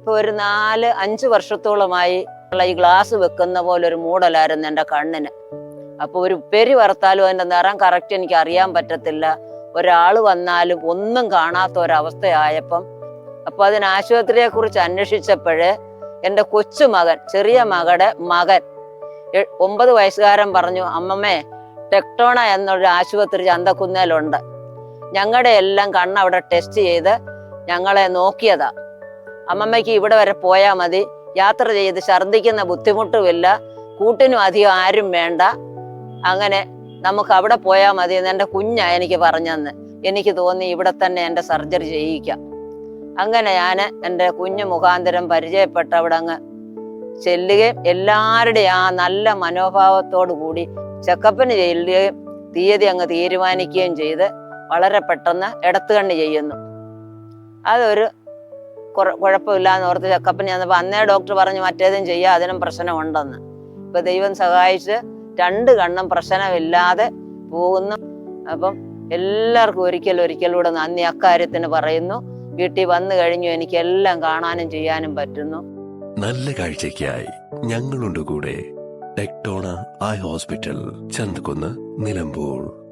ഇപ്പൊ ഒരു നാല് അഞ്ച് വർഷത്തോളമായി ഈ ഗ്ലാസ് വെക്കുന്ന പോലെ ഒരു മൂടലായിരുന്നു എന്റെ കണ്ണിന്. അപ്പൊ ഒരു പെരി വറുത്താലും അതിന്റെ നിറം കറക്റ്റ് എനിക്ക് അറിയാൻ പറ്റത്തില്ല. ഒരാൾ വന്നാലും ഒന്നും കാണാത്ത ഒരവസ്ഥയായപ്പം അപ്പൊ അതിന് ആശുപത്രിയെ കുറിച്ച് അന്വേഷിച്ചപ്പോഴ് എന്റെ കൊച്ചുമകൻ ചെറിയ മകടെ മകൻ ഒമ്പത് വയസ്സുകാരൻ പറഞ്ഞു അമ്മമ്മേ ടെക്ടോണ എന്നൊരു ആശുപത്രി ചന്തക്കുന്നേലുണ്ട്. ഞങ്ങളുടെ എല്ലാം കണ്ണവിടെ ടെസ്റ്റ് ചെയ്ത് ഞങ്ങളെ നോക്കിയതാ. അമ്മമ്മയ്ക്ക് ഇവിടെ വരെ പോയാൽ മതി. യാത്ര ചെയ്ത് ഛർദ്ദിക്കുന്ന ബുദ്ധിമുട്ടുമില്ല. കൂട്ടിനും അധികം ആരും വേണ്ട. അങ്ങനെ നമുക്ക് അവിടെ പോയാൽ മതി എന്ന് എന്റെ കുഞ്ഞാ എനിക്ക് പറഞ്ഞെന്ന്. എനിക്ക് തോന്നി ഇവിടെ തന്നെ എന്റെ സർജറി ചെയ്യിക്കാം. അങ്ങനെ ഞാൻ എന്റെ കുഞ്ഞു മുഖാന്തരം പരിചയപ്പെട്ട അവിടെ അങ്ങ് ചെല്ലുകയും എല്ലാവരുടെയും ആ നല്ല മനോഭാവത്തോടു കൂടി ചെക്കപ്പിന് ചെല്ലുകയും തീയതി അങ്ങ് തീരുമാനിക്കുകയും ചെയ്ത് വളരെ പെട്ടെന്ന് ഇടത്തുകണ്ണി ചെയ്യുന്നു. അതൊരു കുഴപ്പമില്ലാന്ന് ഓർത്ത് ചെക്കപ്പിന് ചെന്നപ്പോൾ അന്നേ ഡോക്ടർ പറഞ്ഞു മറ്റേതും ചെയ്യാം അതിനും പ്രശ്നമുണ്ടെന്ന്. ഇപ്പൊ ദൈവം സഹായിച്ച് രണ്ട് കണ്ണും പ്രശ്നമില്ലാതെ പോകുന്നു. അപ്പം എല്ലാവർക്കും ഒരിക്കൽ ഒരിക്കലൂടെ നന്ദി. അക്കാര്യത്തിന് പറയുന്നു. വീട്ടിൽ വന്നു കഴിഞ്ഞു എനിക്ക് എല്ലാം കാണാനും ചെയ്യാനും പറ്റുന്നു. നല്ല കാഴ്ചയ്ക്കായി ഞങ്ങളുണ്ട് കൂടെ. ടെക്ടോണ ഐ ഹോസ്പിറ്റൽ ചന്തക്കുന്ന് നിലമ്പൂർ.